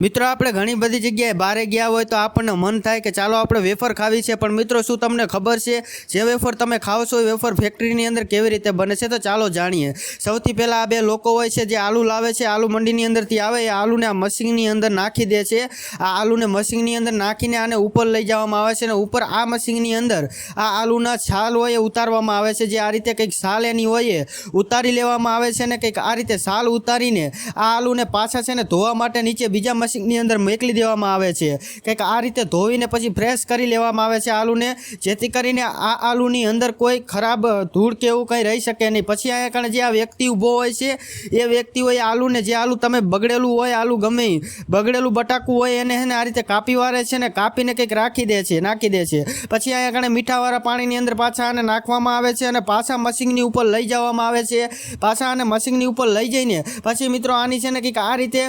મિત્રો, આપણે ઘણી બધી જગ્યાએ બહારે ગયા હોય તો આપણને મન થાય કે ચાલો આપણે વેફર ખાવી છે. પણ મિત્રો, શું તમને ખબર છે? જે વેફર તમે ખાવ છો એ વેફર ફેક્ટરીની અંદર કેવી રીતે બને છે? તો ચાલો જાણીએ. સૌથી પહેલાં આ બે લોકો હોય છે જે આલુ લાવે છે. આલુ મંડીની અંદરથી આવે, એ આલુને આ મશીનની અંદર નાખી દે છે. આ આલુને મશીનની અંદર નાખીને આને ઉપર લઈ જવામાં આવે છે અને ઉપર આ મશીનની અંદર આ આલુના છાલ હોય એ ઉતારવામાં આવે છે. જે આ રીતે કંઈક છાલ એની હોય એ ઉતારી લેવામાં આવે છે અને કંઈક આ રીતે છાલ ઉતારીને આ આલુને પાછા છે ને ધોવા માટે નીચે બીજા મશીનની અંદર મોકલી દેવામાં આવે છે. કંઈક આ રીતે ધોઈને પછી ફ્રેશ કરી લેવામાં આવે છે આલુને, જેથી કરીને આ આલુની અંદર કોઈ ખરાબ ધૂળ કે એવું કંઈ રહી શકે નહીં. પછી અહીંયા કારણે જે આ વ્યક્તિ ઊભો હોય છે, એ વ્યક્તિ હોય આલુને, જે આલુ તમે બગડેલું હોય, આલુ ગમે બગડેલું બટાકું હોય, એને એને આ રીતે કાપી વારે છે ને કાપીને કંઈક રાખી દે છે, નાખી દે છે. પછી અહીંયા કારણે મીઠાવાળા પાણીની અંદર પાછા આને નાખવામાં આવે છે અને પાછા મશીનની ઉપર લઈ જવામાં આવે છે. પાછા આને મશીનની ઉપર લઈ જઈને, પછી મિત્રો આની છે ને કંઈક આ રીતે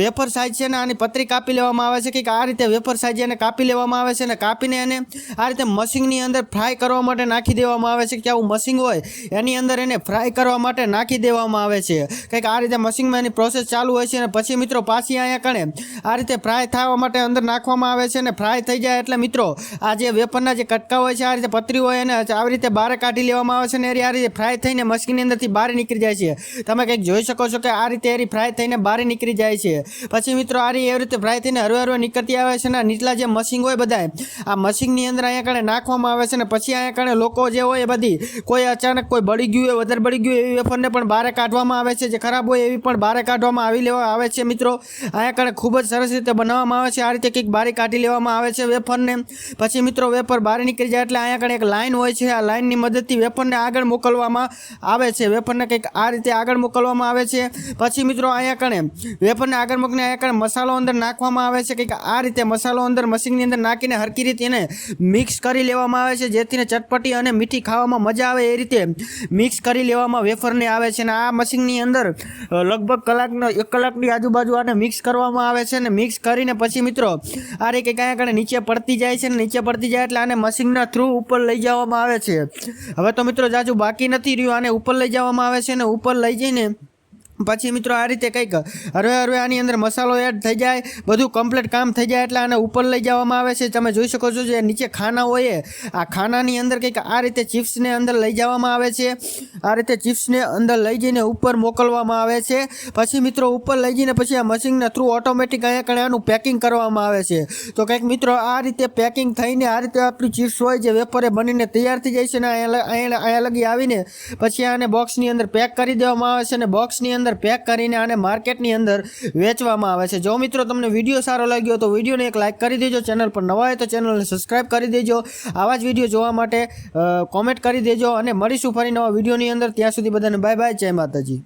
વેફર સાઈઝ છે ને આની પતરી કાપી લેવામાં આવે છે કે આ રીતે વેફર સાજી એને કાપી લેવામાં આવે છે અને કાપીને એને આ રીતે મશીનની અંદર ફ્રાય કરવા માટે નાખી દેવામાં આવે છે. કે આવું મશીન હોય, એની અંદર એને ફ્રાય કરવા માટે નાખી દેવામાં આવે છે. કંઈક આ રીતે મશીનમાં એની પ્રોસેસ ચાલુ હોય છે અને પછી મિત્રો પાછી અહીંયા કણે આ રીતે ફ્રાય થવા માટે અંદર નાખવામાં આવે છે અને ફ્રાય થઈ જાય એટલે મિત્રો આ જે વેફરના જે કટકા હોય છે, આ રીતે પતરી હોય એને આવી રીતે બહાર કાઢી લેવામાં આવે છે અને એરી આ રીતે ફ્રાય થઈને મશીનની અંદરથી બહાર નીકળી જાય છે. તમે કંઈક જોઈ શકો છો કે આ રીતે એરી ફ્રાય થઈને બહાર નીકળી જાય છે. પછી મિત્રો આ રીતે એવી રીતે ફ્રાય થઈને હરવે હરવે નીકળતી આવે છે અને નીચલા જે મશીન હોય બધા આ મશીનની અંદર અહીંયા કારણે નાખવામાં આવે છે અને પછી અહીંયા કારણે લોકો જે હોય એ બધી, કોઈ અચાનક કોઈ બળી ગયું હોય, વધારે બળી ગયું એવી વેફરને પણ બહાર કાઢવામાં આવે છે, જે ખરાબ હોય એવી પણ બહાર કાઢવામાં આવી લેવા આવે છે મિત્રો. અહીંયા કણે ખૂબ જ સરસ રીતે બનાવવામાં આવે છે, આ રીતે કંઈક બારી કાઢી લેવામાં આવે છે વેફરને. પછી મિત્રો વેફર બહાર નીકળી જાય એટલે અહીંયા કણે એક લાઈન હોય છે, આ લાઈનની મદદથી વેફરને આગળ મોકલવામાં આવે છે, વેફરને કંઈક આ રીતે આગળ મોકલવામાં આવે છે. પછી મિત્રો અહીંયા કણે વેફરને આગળ મોકલીને અહીંયા કારણે મસાલો અંદર નાખવામાં આવે છે, કંઈક આ રીતે મસાલો અંદર મશીનની અંદર નાખીને હરકી રીતે એને મિક્સ કરી લેવામાં આવે છે, જેથીને ચટપટી અને મીઠી ખાવામાં મજા આવે એ રીતે મિક્સ કરી લેવામાં વેફરને આવે છે અને આ મશીનની અંદર લગભગ કલાકનો, એક કલાકની આજુબાજુ આને મિક્સ કરવામાં આવે છે અને મિક્સ કરીને પછી મિત્રો આ રીતે અહીંયા કણે નીચે પડતી જાય છે અને નીચે પડતી જાય એટલે આને મશીનના થ્રુ ઉપર લઈ જવામાં આવે છે. હવે તો મિત્રો જાજુ બાકી નથી રહ્યું, આને ઉપર લઈ જવામાં આવે છે અને ઉપર લઈ જઈને પછી મિત્રો આ રીતે કંઈક હરવે હરવે આની અંદર મસાલો એડ થઈ જાય, બધું કમ્પ્લીટ કામ થઈ જાય એટલે આને ઉપર લઈ જવામાં આવે છે. તમે જોઈ શકો છો જે નીચે ખાના હોય આ ખાનાની અંદર કંઈક આ રીતે ચિપ્સને અંદર લઈ જવામાં આવે છે. આ રીતે ચિપ્સને અંદર લઈ જઈને ઉપર મોકલવામાં આવે છે. પછી મિત્રો ઉપર લઈ જઈને પછી આ મશીનના થ્રુ ઓટોમેટિક અહીંયા કણે આનું પેકિંગ કરવામાં આવે છે. તો કંઈક મિત્રો આ રીતે પેકિંગ થઈને આ રીતે આપણી ચિપ્સ હોય જે વેપરે બનીને તૈયાર થઈ જાય છે ને અહીંયા અહીંયા લગી આવીને પછી આને બોક્સની અંદર પેક કરી દેવામાં આવે છે અને બોક્સની અંદર પેક કરીને આને માર્કેટની અંદર વેચવામાં આવે છે. જો મિત્રો તમને વીડિયો સારો લાગ્યો તો વિડીયોને એક લાઇક કરી દેજો. ચેનલ પર નવા હોય તો ચેનલને સબસ્ક્રાઈબ કરી દેજો. આવા જ વીડિયો જોવા માટે કોમેન્ટ કરી દેજો અને મળીશું ફરી નવા અંદર ત્યાં સુધી બધાને બાય બાય જય માતાજી.